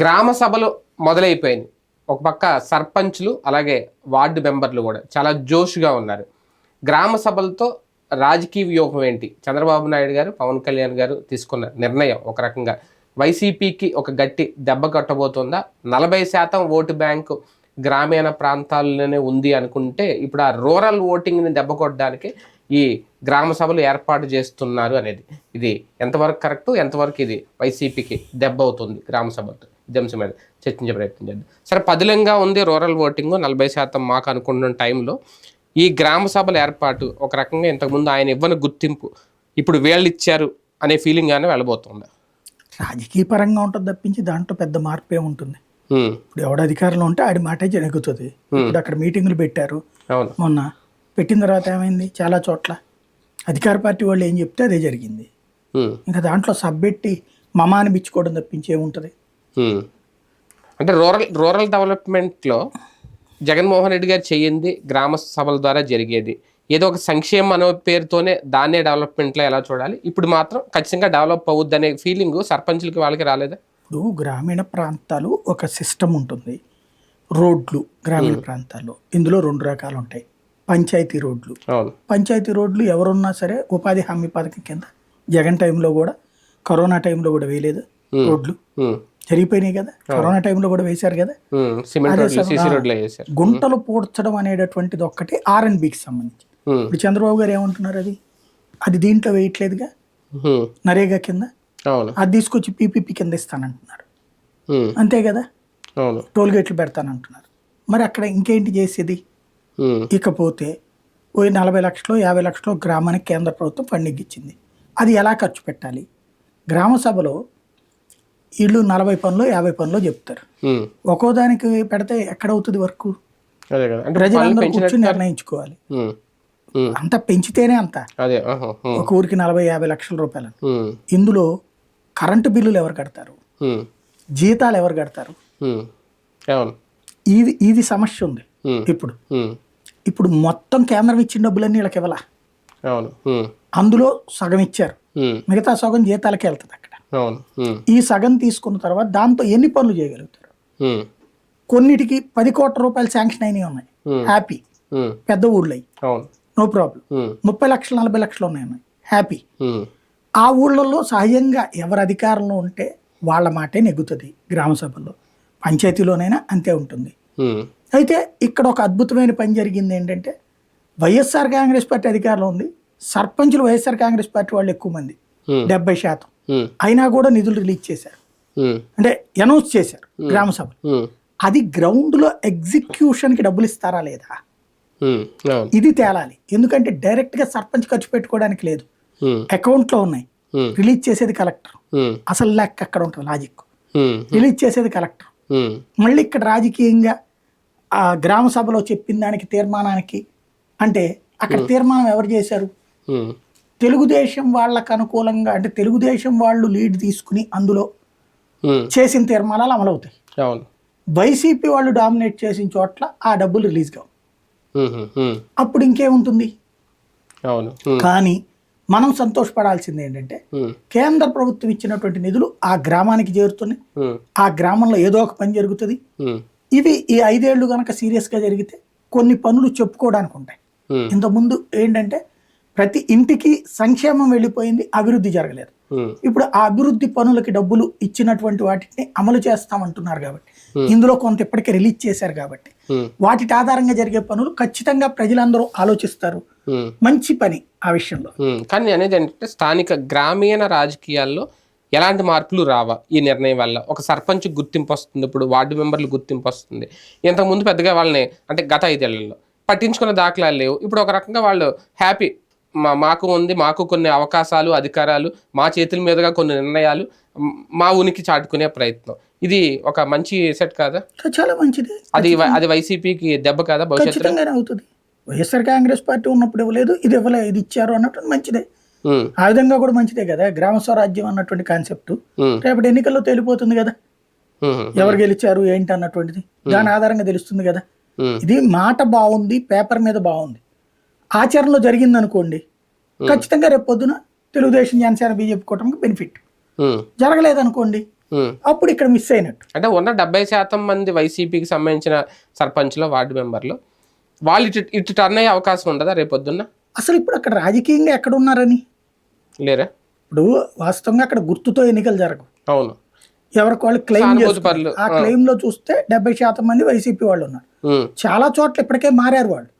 గ్రామ సభలు మొదలైపోయింది ఒక పక్క సర్పంచ్లు అలాగే వార్డు మెంబర్లు కూడా చాలా జోష్గా ఉన్నారు. గ్రామ సభలతో రాజకీయ వ్యూహం ఏంటి? చంద్రబాబు నాయుడు గారు పవన్ కళ్యాణ్ గారు తీసుకున్న నిర్ణయం ఒక రకంగా. వైసీపీకి ఒక గట్టి దెబ్బ కట్టబోతుందా? నలభై శాతం ఓటు బ్యాంకు గ్రామీణ ప్రాంతాల్లోనే ఉంది అనుకుంటే ఇప్పుడు ఆ రూరల్ ఓటింగ్ని దెబ్బ కొట్టడానికి ఈ గ్రామ సభలు ఏర్పాటు చేస్తున్నారు అనేది. ఇది ఎంతవరకు కరెక్ట్? ఎంతవరకు ఇది వైసీపీకి దెబ్బ అవుతుంది గ్రామ సభలతో? అంశం మీద చర్చించే ప్రయత్నం చేద్దాం. సరే పదిలంగా ఉంది రూరల్ ఓటింగ్ నలభై శాతం మాకు అనుకుంటున్న టైంలో ఈ గ్రామ సభల ఏర్పాటు ఒక రకంగా ఇంతకుముందు ఆయన ఇవ్వని గుర్తింపు ఇప్పుడు వీళ్ళు ఇచ్చారు అనే ఫీలింగ్ గానే వెళ్ళబోతుంది. రాజకీయ పరంగా ఉంటుంది తప్పించి దాంట్లో పెద్ద మార్పు ఏముంటుంది. ఇప్పుడు ఎవడ అధికారంలో ఉంటే ఆడి మాటే జరుగుతుంది. ఇప్పుడు అక్కడ మీటింగులు పెట్టారు. అవును. మొన్న పెట్టిన తర్వాత ఏమైంది? చాలా చోట్ల అధికార పార్టీ వాళ్ళు ఏం చెప్తే అదే జరిగింది. ఇంకా దాంట్లో సబ్బెట్టి మమ అనిపించుకోవడం తప్పించి ఏముంటుంది. అంటే రూరల్ రూరల్ డెవలప్మెంట్లో జగన్మోహన్ రెడ్డి గారు చెయ్యింది గ్రామ సభల ద్వారా జరిగేది. ఏదో ఒక సంక్షేమం అనే పేరుతోనే దాన్నే డెవలప్మెంట్లో ఎలా చూడాలి? ఇప్పుడు మాత్రం ఖచ్చితంగా డెవలప్ అవుద్ది అనే ఫీలింగ్ సర్పంచులకి వాళ్ళకి రాలేదా? ఇప్పుడు గ్రామీణ ప్రాంతాలు ఒక సిస్టమ్ ఉంటుంది. రోడ్లు గ్రామీణ ప్రాంతాల్లో. ఇందులో రెండు రకాలు ఉంటాయి పంచాయతీ రోడ్లు. పంచాయతీ రోడ్లు ఎవరున్నా సరే ఉపాధి హామీ పథకం కింద జగన్ టైంలో కూడా కరోనా టైంలో కూడా వేయలేదు రోడ్లు. జరిగిపోయినాయి కదా. కరోనా టైంలో కూడా వేశారు కదా. గుంటలు పూడ్చడం అనేటటువంటిది ఒక్కటి ఆర్ అండ్ బికి సంబంధించి. ఇప్పుడు చంద్రబాబు గారు ఏమంటున్నారు అది? అది దీంట్లో వేయట్లేదుగా. నరేగా కింద? అది తీసుకొచ్చి పీపీపీ కింద ఇస్తానంటున్నారు. అంతే కదా? టోల్ గేట్లు పెడతానంటున్నారు. మరి అక్కడ ఇంకేంటి చేసేది. ఇకపోతే ఓ నలభై లక్షలు యాభై లక్షలు గ్రామానికి కేంద్ర ప్రభుత్వం ఫండింగ్ ఇచ్చింది అది ఎలా ఖర్చు పెట్టాలి? గ్రామ సభలో వీళ్ళు నలభై పనులు యాభై పనులు చెప్తారు. ఒక్కో దానికి పెడితే ఎక్కడ అవుతుంది వర్క్ ప్రజలందరూ కూర్చొని నిర్ణయించుకోవాలి. అంత పెంచితేనే అంత. ఒక ఊరికి నలభై యాభై లక్షల రూపాయలు. ఇందులో కరెంటు బిల్లులు ఎవరు కడతారు. జీతాలు ఎవరు కడతారు ఇది ఇది సమస్య ఉంది. ఇప్పుడు. ఇప్పుడు మొత్తం కేంద్రం ఇచ్చిన డబ్బులన్నీ వీళ్ళకి ఇవ్వాల. అందులో సగం ఇచ్చారు. మిగతా సగం జీతాలకి వెళ్తుంది అక్కడ. ఈ సగం తీసుకున్న తర్వాత దాంతో ఎన్ని పనులు చేయగలుగుతారు. కొన్నిటికి పది కోట్ల రూపాయలు శాంక్షన్ అయినవి ఉన్నాయి. హ్యాపీ. పెద్ద ఊళ్ళో అయ్యి అవును నో ప్రాబ్లం. ముప్పై లక్షలు నలభై లక్షలు ఉన్నాయి హ్యాపీ. ఆ ఊళ్ళల్లో సహజంగా ఎవరు అధికారంలో ఉంటే వాళ్ళ మాటే నెగ్గుతుంది గ్రామ సభల్లో పంచాయతీలోనైనా అంతే ఉంటుంది. అయితే ఇక్కడ ఒక అద్భుతమైన పని జరిగింది ఏంటంటే వైఎస్ఆర్ కాంగ్రెస్ పార్టీ అధికారంలో ఉంది సర్పంచులు వైఎస్ఆర్ కాంగ్రెస్ పార్టీ వాళ్ళు ఎక్కువ మంది. డెబ్బై శాతం. అయినా కూడా నిధులు రిలీజ్ చేశారు. అంటే అనౌన్స్ చేశారు గ్రామ సభ హ్మ్. అది గ్రౌండ్లో ఎగ్జిక్యూషన్కి డబ్బులు ఇస్తారా లేదా ఇది తేలాలి ఎందుకంటే డైరెక్ట్గా సర్పంచ్ ఖర్చు పెట్టుకోవడానికి లేదు హ్మ్. అకౌంట్లో ఉన్నాయి. రిలీజ్ చేసేది కలెక్టర్. అసలు లెక్క అక్కడ ఉంటుంది లాజిక్. రిలీజ్ చేసేది కలెక్టర్. మళ్ళీ ఇక్కడ రాజకీయంగా ఆ గ్రామ సభలో చెప్పిన దానికి తీర్మానానికి అంటే అక్కడ తీర్మానం ఎవరు చేశారు. తెలుగుదేశం వాళ్ళకు అనుకూలంగా అంటే తెలుగుదేశం వాళ్ళు లీడ్ తీసుకుని అందులో. చేసిన తీర్మానాలు అమలవుతాయి వైసీపీ వాళ్ళు డామినేట్ చేసిన చోట్ల ఆ డబ్బులు రిలీజ్ కావు. అప్పుడు ఇంకేముంటుంది. కానీ మనం సంతోషపడాల్సింది ఏంటంటే. కేంద్ర ప్రభుత్వం ఇచ్చినటువంటి నిధులు ఆ గ్రామానికి చేరుతున్నాయి. ఆ గ్రామంలో ఏదో ఒక పని జరుగుతుంది. ఇవి ఈ ఐదేళ్ళు కనుక సీరియస్గా జరిగితే కొన్ని పనులు చెప్పుకోవడానికి ఉంటాయి. ఇంతకుముందు ఏంటంటే ప్రతి ఇంటికి సంక్షేమం వెళ్ళిపోయింది అభివృద్ధి జరగలేదు. ఇప్పుడు ఆ అభివృద్ధి పనులకి డబ్బులు ఇచ్చినటువంటి వాటిని అమలు చేస్తామంటున్నారు కాబట్టి ఇందులో కొంత ఇప్పటికే రిలీజ్ చేశారు కాబట్టి. వాటి ఆధారంగా జరిగే పనులు ఖచ్చితంగా ప్రజలందరూ ఆలోచిస్తారు. మంచి పని ఆ విషయంలో. కానీ అనేది ఏంటంటే స్థానిక గ్రామీణ రాజకీయాల్లో ఎలాంటి మార్పులు రావా ఈ నిర్ణయం వల్ల? ఒక సర్పంచ్ గుర్తింపు వస్తుంది ఇప్పుడు వార్డు మెంబర్లు గుర్తింపు వస్తుంది. ఇంతకుముందు పెద్దగా వాళ్ళని అంటే గత ఐదేళ్ళలో పట్టించుకున్న దాఖలాలు లేవు. ఇప్పుడు ఒక రకంగా వాళ్ళు హ్యాపీ మా మాకు ఉంది మాకు కొన్ని అవకాశాలు అధికారాలు మా చేతుల మీదుగా కొన్ని నిర్ణయాలు మ్, ఉనికి చాటుకునే ప్రయత్నం. ఇది ఒక మంచి సెట్ కాదా? చాలా మంచిది. అది అది వైసీపీకి దెబ్బ కాదా భవిష్యత్తులో? ఖచ్చితంగానే అవుతుంది. వైఎస్ఆర్ కాంగ్రెస్ పార్టీ ఉన్నప్పుడు ఇవ్వలేదు ఇది ఇవ్వలేదు ఇది ఇచ్చారు అన్నట్టు మంచిదే. ఆ విధంగా కూడా మంచిదే కదా గ్రామ స్వరాజ్యం అన్నటువంటి కాన్సెప్ట్. రేపటి ఎన్నికల్లో తెలిపోతుంది కదా. ఎవరు గెలిచారు ఏంటి అన్నటువంటిది. దాని ఆధారంగా తెలుస్తుంది కదా. ఇది మాట బాగుంది పేపర్ మీద బాగుంది. ఆచరణలో జరిగింది అనుకోండి ఖచ్చితంగా రేపు పొద్దున తెలుగుదేశం జనసేన బీజేపీ కూటమికి బెనిఫిట్ జరగలేదనుకోండి. అప్పుడు ఇక్కడ మిస్ అయినట్టు. అంటే ఉన్న డెబ్బై శాతం మంది వైసీపీకి సంబంధించిన సర్పంచ్లు వార్డు మెంబర్లు వాళ్ళు ఇటు ఇటు టర్న్ అయ్యే అవకాశం ఉండదా రేపొద్దున్న అసలు ఇప్పుడు అక్కడ రాజకీయంగా ఎక్కడ ఉన్నారని లేరా? ఇప్పుడు వాస్తవంగా అక్కడ గుర్తుతో ఎన్నికలు జరగవు. అవును. ఎవరికి వాళ్ళు క్లెయిమ్. ఆ క్లెయిమ్లో చూస్తే డెబ్బై శాతం మంది వైసీపీ వాళ్ళు ఉన్నారు. చాలా చోట్ల ఇప్పటికే మారారు వాళ్ళు.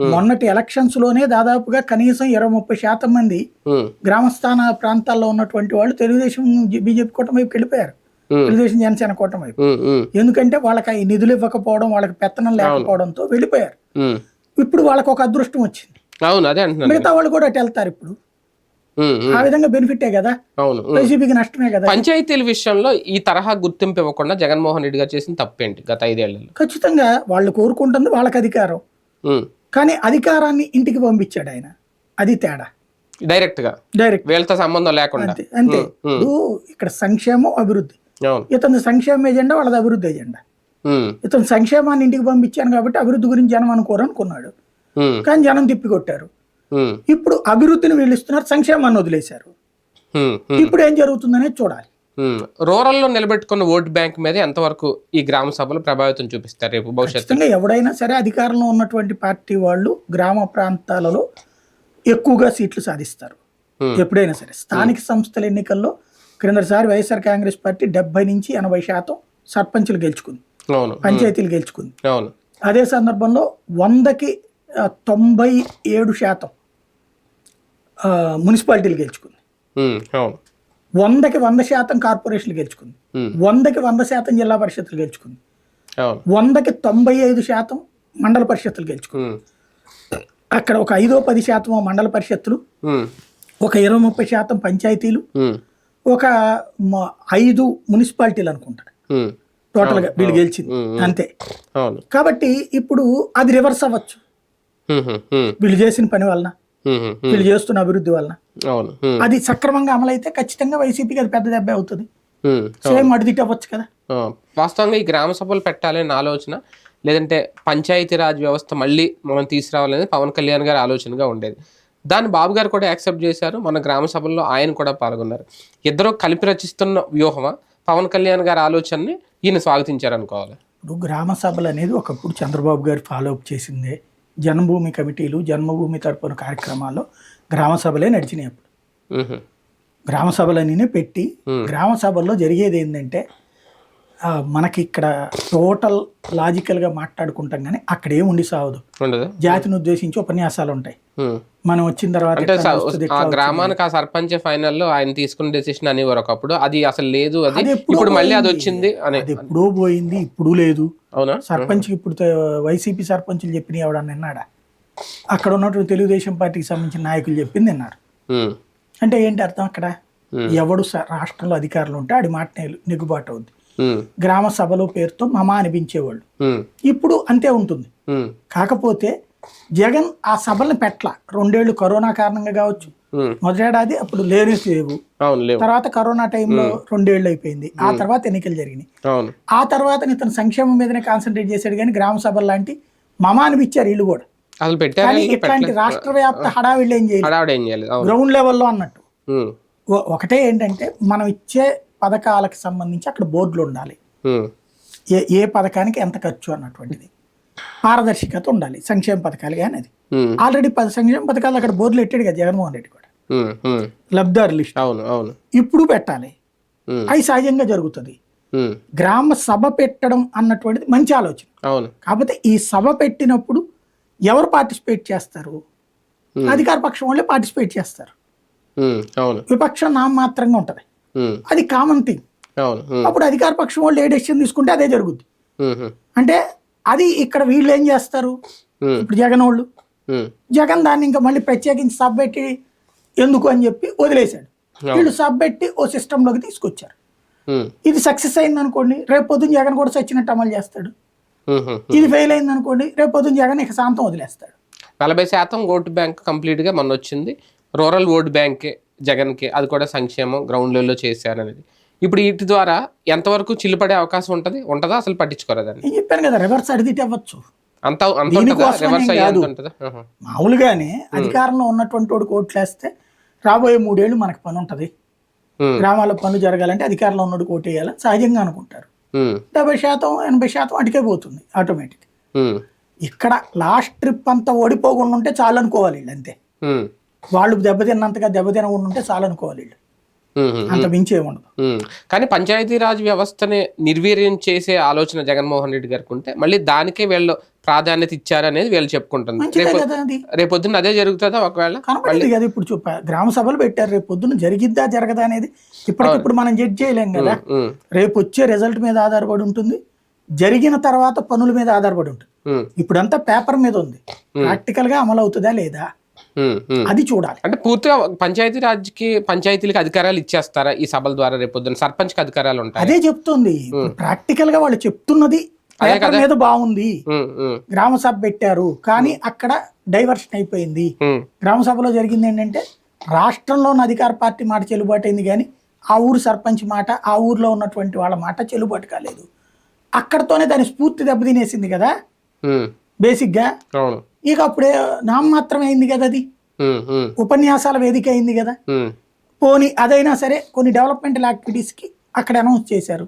మొన్నటి ఎలక్షన్స్లోనే దాదాపుగా కనీసం ఇరవై ముప్పై శాతం మంది గ్రామస్థాన ప్రాంతాల్లో ఉన్నటువంటి వాళ్ళు తెలుగుదేశం బీజేపీ కూటమి వైపు వెళ్ళిపోయారు. తెలుగుదేశం జనసేన కూటమి వైపు. ఎందుకంటే వాళ్ళకి నిధులు ఇవ్వకపోవడం వాళ్ళకి పెత్తనం లేకపోవడంతో వెళ్ళిపోయారు. ఇప్పుడు వాళ్ళకి ఒక అదృష్టం వచ్చింది. అవును అదే అంటున్నాను మిగతా వాళ్ళు కూడా అటు వెళ్తారు ఇప్పుడు. ఆ విధంగా బెనిఫిటే కదా? అవును. వైసీపీకి నష్టమే కదా? పంచాయతీల విషయంలో ఈ తరహా గుర్తింపు ఇవ్వకుండా జగన్మోహన్ రెడ్డి గారు చేసిన తప్పేంటి గత ఐదేళ్ళలో? ఖచ్చితంగా వాళ్ళు కోరుకుంటుంది వాళ్ళకి అధికారం. కానీ అధికారాన్ని ఇంటికి పంపించాడు ఆయన. అది తేడా. డైరెక్ట్గా డైరెక్ట్. వీళ్ళతో సంబంధం లేకుండా. అంతే ఇక్కడ సంక్షేమం అభివృద్ధి. ఇతని సంక్షేమ ఎజెండా వాళ్ళది అభివృద్ధి ఎజెండా. ఇతను సంక్షేమాన్ని ఇంటికి పంపించాను కాబట్టి అభివృద్ధి గురించి జనం అనుకోరు అనుకున్నాడు. కానీ జనం తిప్పికొట్టారు. ఇప్పుడు అభివృద్ధిని వీళ్ళు ఇస్తున్నారు సంక్షేమాన్ని వదిలేశారు. ఇప్పుడు ఏం జరుగుతుందనేది చూడాలి. రూరల్లో నిలబెట్టుకున్న ఓటు బ్యాంక్ మీద ఎంతవరకు ఈ గ్రామ సభలు ప్రభావితం చూపిస్తారు రేపు భవిష్యత్తు ఖచ్చితంగా ఎవడైనా సరే అధికారంలో ఉన్నటువంటి పార్టీ వాళ్ళు గ్రామ ప్రాంతాలలో ఎక్కువగా సీట్లు సాధిస్తారు. ఎప్పుడైనా సరే. స్థానిక సంస్థల ఎన్నికల్లో క్రిందసారి వైఎస్ఆర్ కాంగ్రెస్ పార్టీ డెబ్బై నుంచి ఎనభై శాతం సర్పంచులు గెలుచుకుంది. పంచాయతీలు గెలుచుకుంది. అదే సందర్భంలో వందకి తొంభై ఏడు శాతం మున్సిపాలిటీలు గెలుచుకుంది. వందకి వంద శాతం కార్పొరేషన్లు గెలుచుకుంది. ఉమ్, వందకి వంద శాతం జిల్లా పరిషత్తులు గెలుచుకుంది. వందకి తొంభై ఐదు శాతం మండల పరిషత్తులు గెలుచుకుంది. ఉమ్, అక్కడ ఒక ఐదో పది శాతం మండల పరిషత్తులు ఉమ్, ఒక ఇరవై ముప్పై శాతం పంచాయతీలు ఒక ఐదు మున్సిపాలిటీలు అనుకుంటాడు టోటల్గా వీళ్ళు గెలిచింది. అంతే. కాబట్టి ఇప్పుడు అది రివర్స్ అవ్వచ్చు. వీళ్ళు చేసిన పని వలన. వీళ్ళు చేస్తున్న అభివృద్ధి వలన. అది సక్రమంగా అమలైతే ఖచ్చితంగా వైసీపీకి అది పెద్ద దెబ్బ అవుతుంది. సేమ్ అడిదిట్ అవ్వచ్చు కదా. వాస్తవంగా ఈ గ్రామ సభలు పెట్టాలనే ఆలోచన లేదంటే పంచాయతీరాజ్ వ్యవస్థ మళ్ళీ మనం తీసుకురావాలనేది పవన్ కళ్యాణ్ గారి ఆలోచనగా ఉండేది. దాన్ని బాబు గారు కూడా యాక్సెప్ట్ చేశారు. మన గ్రామ సభల్లో ఆయన కూడా పాల్గొన్నారు. ఇద్దరు కలిపి రచిస్తున్న వ్యూహమా? పవన్ కళ్యాణ్ గారి ఆలోచనని ఈయన స్వాగతించారు అనుకోవాలి ఇప్పుడు గ్రామ సభలు అనేది ఒకప్పుడు చంద్రబాబు గారు ఫాలో అప్ చేసిందే. జన్మభూమి కమిటీలు జన్మభూమి తరపున కార్యక్రమాల్లో గ్రామ సభలే నడిచినాయి అప్పుడు. గ్రామ సభలనే పెట్టి గ్రామ సభల్లో జరిగేది ఏంటంటే మనకి ఇక్కడ టోటల్ లాజికల్గా మాట్లాడుకుంటాం కానీ అక్కడ సావదు. ఉండదు. జాతిని ఉద్దేశించి ఉపన్యాసాలు ఉంటాయి. మనం వచ్చిన తర్వాత గ్రామానికి ఆ సర్పంచ్ ఫైనల్లో ఆయన తీసుకున్న డెసిషన్ అనేవారు ఒకప్పుడు. అది అసలు లేదు అది. ఇప్పుడు మళ్ళీ అది. వచ్చింది అని. అది ఎప్పుడో పోయింది ఇప్పుడు లేదు. అవునా? సర్పంచ్కి ఇప్పుడు వైసీపీ సర్పంచులు చెప్పిన ఎవడన్నా విన్నాడా? అక్కడ ఉన్నటువంటి తెలుగుదేశం పార్టీకి సంబంధించిన నాయకులు చెప్పింది విన్నారు. అంటే ఏంటి అర్థం అక్కడ. ఎవడు రాష్ట్రంలో అధికారులు ఉంటే ఆడి మాట నెగ్గుబాటు అవుద్ది. గ్రామ సభలు పేరుతో మమ అనిపించేవాళ్ళు. ఇప్పుడు అంతే ఉంటుంది. కాకపోతే జగన్ ఆ సభలను పెట్ల రెండేళ్ళు కరోనా కారణంగా కావచ్చు. మొదటేడాది అప్పుడు లేని లేవు. తర్వాత కరోనా టైంలో రెండేళ్ళు అయిపోయింది. ఆ తర్వాత ఎన్నికలు జరిగినాయి. ఆ తర్వాత ఇతను సంక్షేమం మీదనే కాన్సన్ట్రేట్ చేశాడు కానీ గ్రామ సభలు లాంటి మమ అనిపించారు వీళ్ళు కూడా. కానీ ఇట్లాంటి రాష్ట్ర వ్యాప్త హడావిళ్ళు ఏం చేయలేదు. హడావిడ ఏం చేయాలి గ్రౌండ్ లెవెల్లో అన్నట్టు. ఒకటే ఏంటంటే మనం ఇచ్చే పథకాలకు సంబంధించి అక్కడ బోర్డులు ఉండాలి. ఏ ఏ పథకానికి ఎంత ఖర్చు అన్నటువంటిది. పారదర్శకత ఉండాలి సంక్షేమ పథకాలు కానీ అది. ఆల్రెడీ పది సంక్షేమ పథకాలు అక్కడ బోర్డులు పెట్టాడు కదా జగన్మోహన్ రెడ్డి కూడా. లబ్ధిదారు లిస్ట్. అవును అవును. ఇప్పుడు పెట్టాలి. అది సహజంగా జరుగుతుంది. గ్రామ సభ పెట్టడం అన్నటువంటిది మంచి ఆలోచన. అవును. కాకపోతే ఈ సభ పెట్టినప్పుడు ఎవరు పార్టిసిపేట్ చేస్తారు? అధికార పక్షం వాళ్ళే పార్టిసిపేట్ చేస్తారు. విపక్షం నామమాత్రంగా ఉంటుంది. అది కామన్ థింగ్ అప్పుడు అధికార పక్షం వాళ్ళు ఏ డెసిషన్ తీసుకుంటే అదే జరుగుద్ది. అంటే అది ఇక్కడ వీళ్ళు ఏం చేస్తారు? ఇప్పుడు జగన్ వాళ్ళు. జగన్ దాన్ని ఇంకా మళ్ళీ ప్రత్యేకించి సబ్ పెట్టి ఎందుకు అని చెప్పి వదిలేశాడు. వీళ్ళు సబ్ పెట్టి ఓ సిస్టంలోకి తీసుకొచ్చారు. ఇది సక్సెస్ అయింది అనుకోండి రేపు పొద్దున్న జగన్ కూడా సచ్చినట్టు అమలు చేస్తాడు. ఇది ఫెయిల్ అయింది అనుకోండి రేపు పొద్దున్న జగన్ ఇక శాంతం వదిలేస్తాడు. నలభై శాతం ఓటు బ్యాంక్ కంప్లీట్గా మొన్న వచ్చింది రూరల్ ఓటు బ్యాంకే. జగన్కి అది కూడా సంక్షేమం గ్రౌండ్ లెవెల్లో చేశారనేది. ఇప్పుడు వీటి ద్వారా ఎంతవరకు చిల్లుపడే అవకాశం ఉంటుంది? ఉంటుందా? అసలు పట్టించుకోరా దాన్ని నేను చెప్పాను కదా రివర్స్ అడిగితే అవ్వచ్చు అంత రివర్స్ ఉంటుందా. మామూలుగానే అధికారంలో ఉన్నటువంటి వాడు ఓట్లు వేస్తే రాబోయే మూడేళ్ళు మనకు పని ఉంటుంది. గ్రామాల్లో పనులు జరగాలంటే అధికారంలో ఉన్నోడు ఓటేయాలని సహజంగా అనుకుంటారు. డెబ్బై శాతం ఎనభై శాతం అటుకే పోతుంది ఆటోమేటిక్ ఇక్కడ లాస్ట్ ట్రిప్ అంతా ఓడిపోకుండా ఉంటే చాలు అనుకోవాలి అంతే వాళ్ళు దెబ్బతిన్నంతగా దెబ్బతినకుండా ఉంటే చాలు అనుకోవాలి వీళ్ళు. అంత మించి ఉమ్. కానీ పంచాయతీరాజ్ వ్యవస్థని నిర్వీర్యం చేసే ఆలోచన జగన్మోహన్ రెడ్డి గారికి ఉంటే మళ్ళీ దానికే వీళ్ళు ప్రాధాన్యత ఇచ్చారు అనేది వీళ్ళు చెప్పుకుంటుంది. రేపొద్దున అదే జరుగుతుందా ఒకవేళ? కనపడింది కదా ఇప్పుడు చూప గ్రామ సభలు పెట్టారు రేపు పొద్దున్న జరిగిద్దా జరగదా అనేది? ఇప్పటికిప్పుడు మనం జడ్జ్ చేయలేం కదా. రేపు వచ్చే రిజల్ట్ మీద ఆధారపడి ఉంటుంది. జరిగిన తర్వాత పనుల మీద ఆధారపడి ఉంటుంది. ఇప్పుడంతా పేపర్ మీద ఉంది. ప్రాక్టికల్గా అమలు అవుతుందా లేదా. అది చూడాలి. అంటే పూర్తిగా పంచాయతీ రాజ్కి పంచాయతీలకు అధికారాలు ఇచ్చేస్తారా ఈ సభల ద్వారా రేపొద్దున సర్పంచ్కి అధికారాలు ఉంటాయి? అదే చెప్తుంది. ప్రాక్టికల్గా వాళ్ళు చెప్తున్నది పేపర్ మీద బాగుంది. గ్రామ సభ పెట్టారు. కానీ అక్కడ డైవర్షన్ అయిపోయింది. గ్రామ సభలో జరిగింది ఏంటంటే రాష్ట్రంలో ఉన్న అధికార పార్టీ మాట చెల్లుబాటు అయింది కానీ ఆ ఊరు సర్పంచ్ మాట ఆ ఊర్లో ఉన్నటువంటి వాళ్ళ మాట చెల్లుబాటు కాలేదు. అక్కడతోనే దాని స్ఫూర్తి దెబ్బతినేసింది కదా? బేసిక్గా అవును. ఇక అప్పుడే నామమాత్రమే అయింది కదా అది. ఉపన్యాసాల వేదిక అయింది కదా. పోనీ అదైనా సరే కొన్ని డెవలప్మెంటల్ యాక్టివిటీస్కి అక్కడ అనౌన్స్ చేశారు.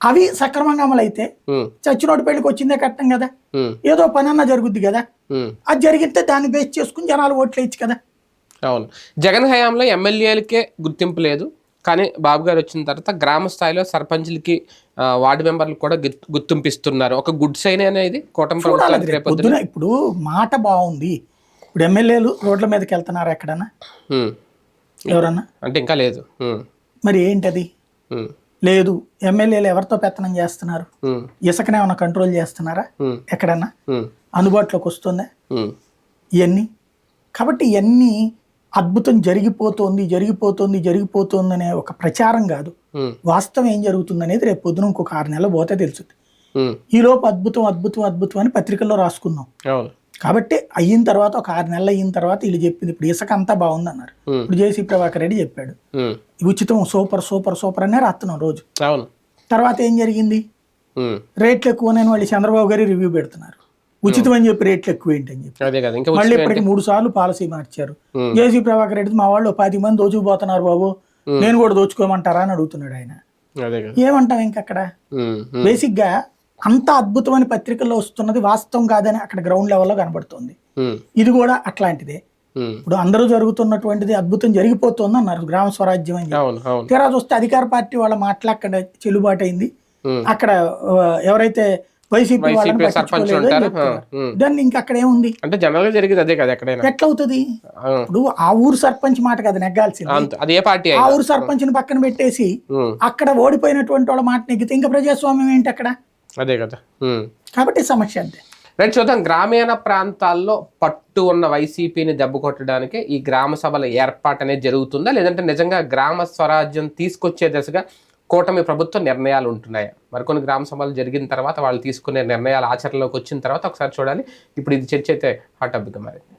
అవి సక్రమంగా అమలైతే ఉమ్, చచ్చినోటి పెళ్ళికి వచ్చిందే కట్టం కదా. ఏదో పని అన్నా జరుగుద్ది కదా. అది జరిగితే దాన్ని బేస్ చేసుకుని జనాలు ఓట్లు వేయచ్చు కదా. అవును. జగన్ హయాంలో ఎమ్మెల్యేలకే గుర్తింపు లేదు. కానీ బాబు గారు వచ్చిన తర్వాత గ్రామ స్థాయిలో సర్పంచ్లకి వార్డు మెంబర్లకు కూడా గుర్తు- గుర్తింపు ఇస్తున్నారు ఒక గుడ్ సైన్ అనేది కూటమి పొద్దున ఇప్పుడు మాట బాగుంది. ఇప్పుడు ఎమ్మెల్యేలు రోడ్ల మీదకి వెళ్తున్నారు ఎక్కడన్నా? ఎవరన్నా? అంటే ఇంకా లేదు. మరి ఏంటది? లేదు. ఎమ్మెల్యేలు ఎవరితో పెత్తనం చేస్తున్నారు? ఇసుకనే ఏమైనా కంట్రోల్ చేస్తున్నారా? ఎక్కడన్నా? అందుబాటులోకి వస్తుందా? ఇవన్నీ కాబట్టి ఇవన్నీ అద్భుతం జరిగిపోతోంది జరిగిపోతోంది జరిగిపోతోంది అనే ఒక ప్రచారం కాదు. వాస్తవం ఏం జరుగుతుంది అనేది రేపు పొద్దున ఇంకొక ఆరు నెలలు పోతే తెలుస్తుంది. ఈలోపు అద్భుతం అద్భుతం అద్భుతం అని పత్రికల్లో రాసుకుందాం. అవును. కాబట్టి అయిన తర్వాత ఒక ఆరు నెలలు అయిన తర్వాత వీళ్ళు చెప్పింది ఇప్పుడు ఇసుక అంతా బాగుంది అన్నారు ఇప్పుడు జేసీ ప్రభాకర్ రెడ్డి చెప్పాడు. ఉచితం సూపర్ సూపర్ సూపర్ అనే రాస్తున్నాం రోజు. తర్వాత ఏం జరిగింది? రేట్లు ఎక్కువనని వాళ్ళు చంద్రబాబు గారి రివ్యూ పెడుతున్నారు. ఉచితం అని చెప్పి రేట్లు ఎక్కువ ఏంటి అని చెప్పి మళ్ళీ ఇప్పటికి మూడు సార్లు పాలసీ మార్చారు. జేసీ ప్రభాకర్ రెడ్డి మా వాళ్ళు పది మంది దోచుకుపోతున్నారు బాబు. నేను కూడా దోచుకోమంటారా అని అడుగుతున్నాడు ఆయన. ఏమంటాం ఇంకక్కడ బేసిక్గా అంత అద్భుతమైన పత్రికల్లో వస్తున్నది వాస్తవం కాదని అక్కడ గ్రౌండ్ లెవెల్లో కనబడుతుంది. ఇది కూడా అట్లాంటిదే. ఇప్పుడు అందరూ జరుగుతున్నటువంటిది అద్భుతం జరిగిపోతుంది అన్నారు గ్రామ స్వరాజ్యం అని తీరా చూస్తే అధికార పార్టీ వాళ్ళ మాటలు అక్కడ చెల్లుబాటు అయింది అక్కడ ఎవరైతే వైసీపీ సర్పంచ్ ఉంటారు. దాన్ని ఇంకా అక్కడ ఏముంది? అంటే జనరల్గా జరిగేది అదే కదా ఎక్కడైనా. ఎట్లవుతుంది? ఆ, ఇప్పుడు ఆ ఊరు సర్పంచ్ మాట కదా నెగ్గాల్సింది. అంత- అది ఏ పార్టీ ఆ ఊరు సర్పంచ్ని పక్కన పెట్టేసి అక్కడ ఓడిపోయినటువంటి వాళ్ళ మాట నెగ్గితే ఇంకా ప్రజాస్వామ్యం ఏంటి అక్కడ? అదే కదా. కాబట్టి సమస్య అంతే. రైట్ చూద్దాం. గ్రామీణ ప్రాంతాల్లో పట్టు ఉన్న వైసీపీని దెబ్బ కొట్టడానికి ఈ గ్రామ సభల ఏర్పాటు అనేది జరుగుతుందా? లేదంటే నిజంగా గ్రామ స్వరాజ్యం తీసుకొచ్చే దిశగా కూటమి ప్రభుత్వ నిర్ణయాలు ఉంటున్నాయి. మరికొన్ని గ్రామ సభలు జరిగిన తర్వాత వాళ్ళు తీసుకునే నిర్ణయాలు ఆచరణలోకి వచ్చిన తర్వాత ఒకసారి చూడాలి. ఇప్పుడు ఇది చర్చ అయితే హాట్ టాపిక్గా మారింది